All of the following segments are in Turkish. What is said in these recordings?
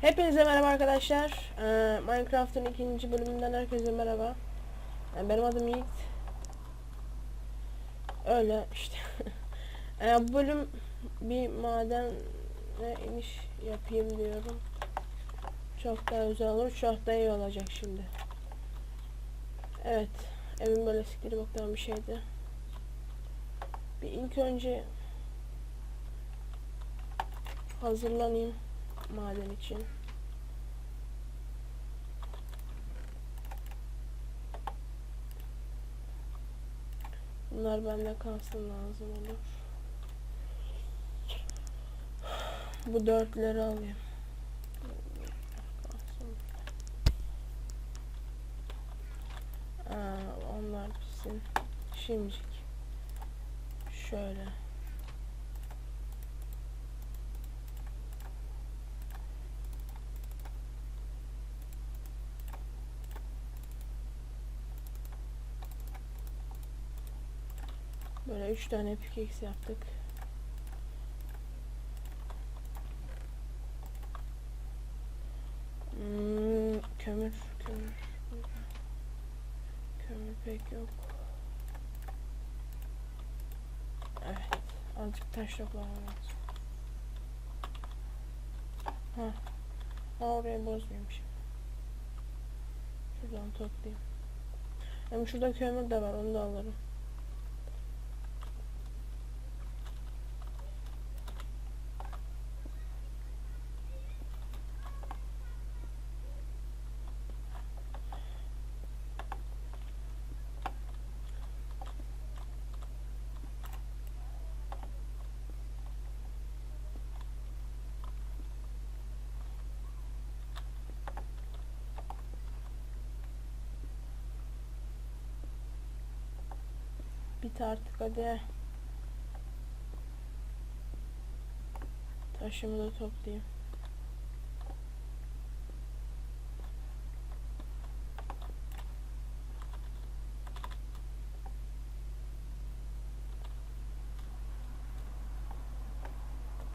Hepinize merhaba arkadaşlar. Ee, Minecraft'ın ikinci bölümünden herkese merhaba. Ee, benim adım Yiğit. Öyle işte. Ee, bu bölüm bir madene iniş yapayım diyorum. Çok daha güzel olur. Çok da iyi olacak şimdi. Evet. Evim böyle sikleri boktan bir şeydi. Bir ilk önce hazırlanayım maden için. Bunlar bende kalsın lazım olur. Bu dörtleri alayım. Kalsın. Aa, bitsin. Şimdilik. Şöyle. Böyle üç tane pickaxe yaptık. Hmm, kömür, kömür. Kömür pek yok. Evet, azıcık taş toplamam lazım. Ha, orayı bozmayayım. Şuradan toplayayım. Hem şurada kömür de var, onu da alırım. Bit artık hadi. Taşımı da toplayayım.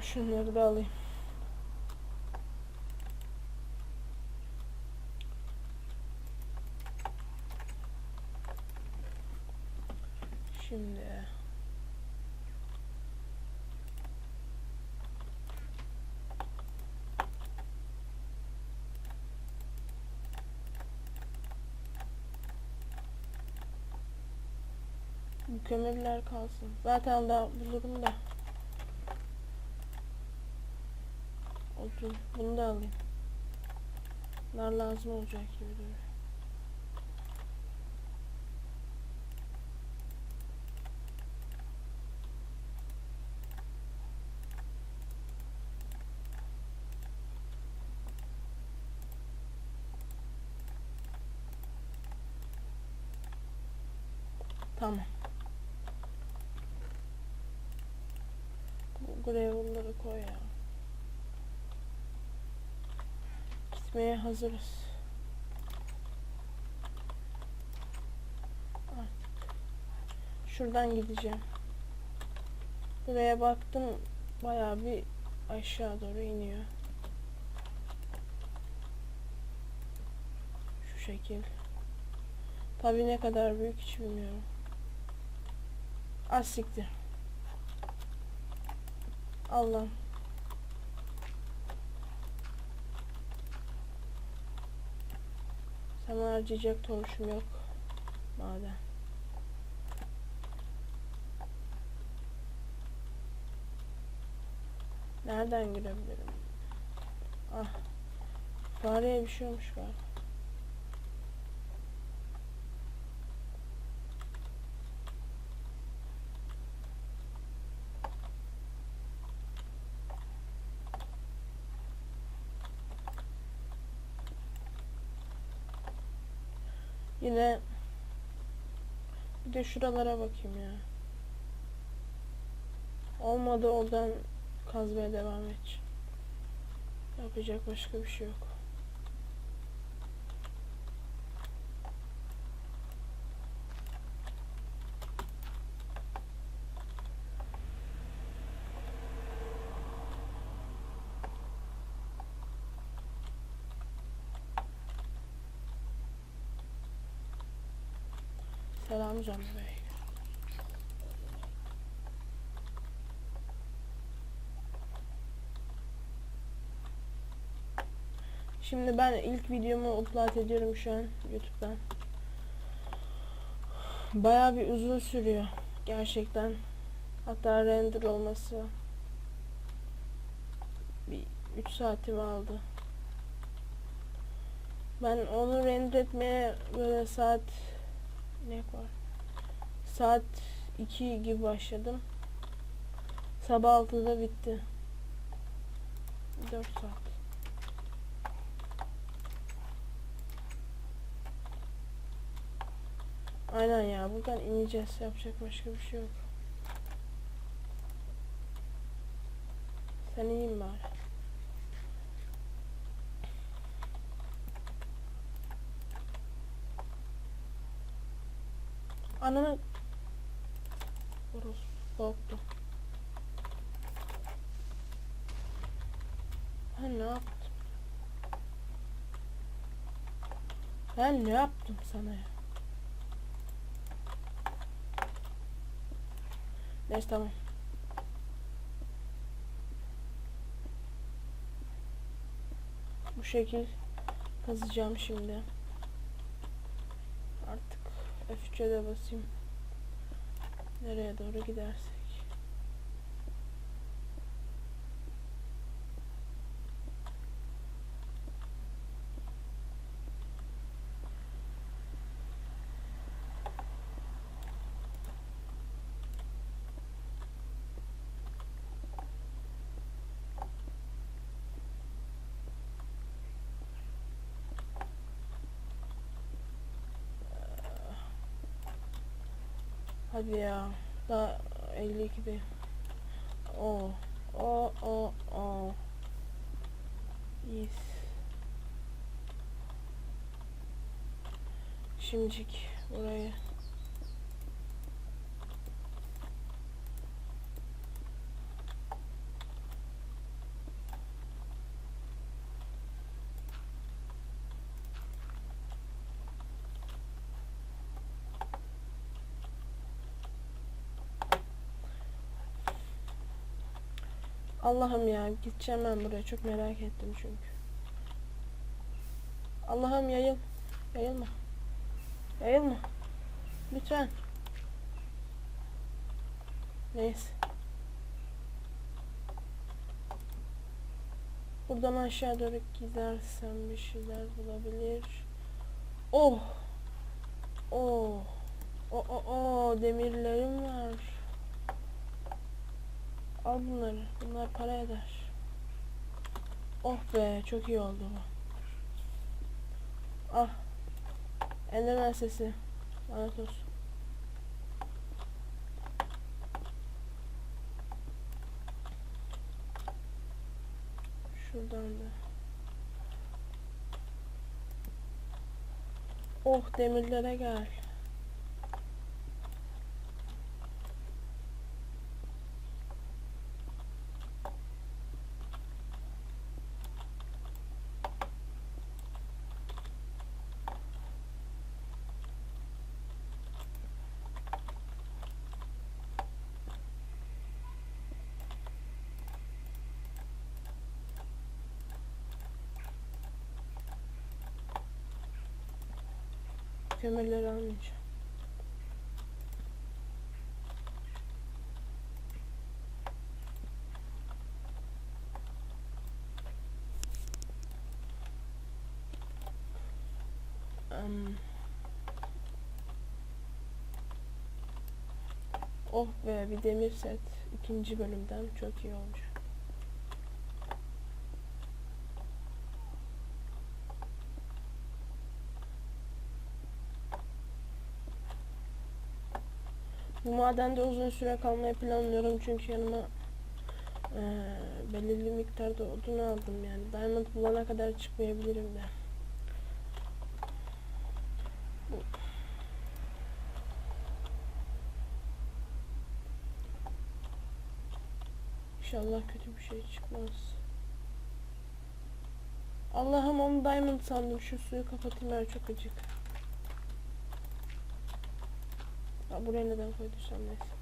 Şunları da alayım. Şimdi bu kömürler kalsın. Zaten daha bulurum da. Otur. Bunu da alayım. Bunlar lazım olacak gibi duruyor. Tamam. Bu gravel'ları koy ya. Gitmeye hazırız. Şuradan gideceğim. Buraya baktım bayağı bir aşağı doğru iniyor. Şu şekil. Tabii ne kadar büyük hiç bilmiyorum. Az siktir. Allah. Sana harcayacak torşum yok. Maden. Nereden girebilirim? Ah. Fareye bir şey olmuş galiba. Yine bir de şuralara bakayım ya. Olmadı oradan kazmaya devam edeceğim. Yapacak başka bir şey yok. Selam Zombi Bey. Şimdi ben ilk videomu upload ediyorum şu an YouTube'dan. Bayağı bir uzun sürüyor gerçekten. Hatta render olması bir 3 saatimi aldı. Ben onu render etmeye böyle saat ne var? Saat 2 gibi başladım. Sabah 6'da bitti. 4 saat. Aynen ya buradan ineceğiz yapacak başka bir şey yok. Sen iyiyim bari. Ananı Orospu korktu. Ben ne yaptım? Ben ne yaptım sana ya? Neyse tamam. Bu şekil kazacağım şimdi. Artık F3'e de basayım. Nereye doğru gidersek. Hadi ya. Daha 52 bir. O. O o o. Yes. Şimdicik burayı. Allah'ım ya gideceğim ben buraya çok merak ettim çünkü. Allah'ım yayıl. Yayılma. Yayılma. Lütfen. Neyse. Buradan aşağı doğru gidersem bir şeyler bulabilir. Oh. Oh. O o o demirlerim var. Al bunları. Bunlar para eder. Oh be çok iyi oldu bu. Ah. Enderman sesi. Lanet olsun. Şuradan da. Oh demirlere gel. Kömürleri almayacağım. Am. Oh be bir demir set ikinci bölümden çok iyi olacak. Bu madende uzun süre kalmayı planlıyorum çünkü yanıma eee, belirli miktarda odun aldım yani. Diamond bulana kadar çıkmayabilirim de. İnşallah kötü bir şey çıkmaz. Allah'ım onu diamond sandım. Şu suyu kapatayım ben çok acık. Ha, buraya neden koyduysam neyse.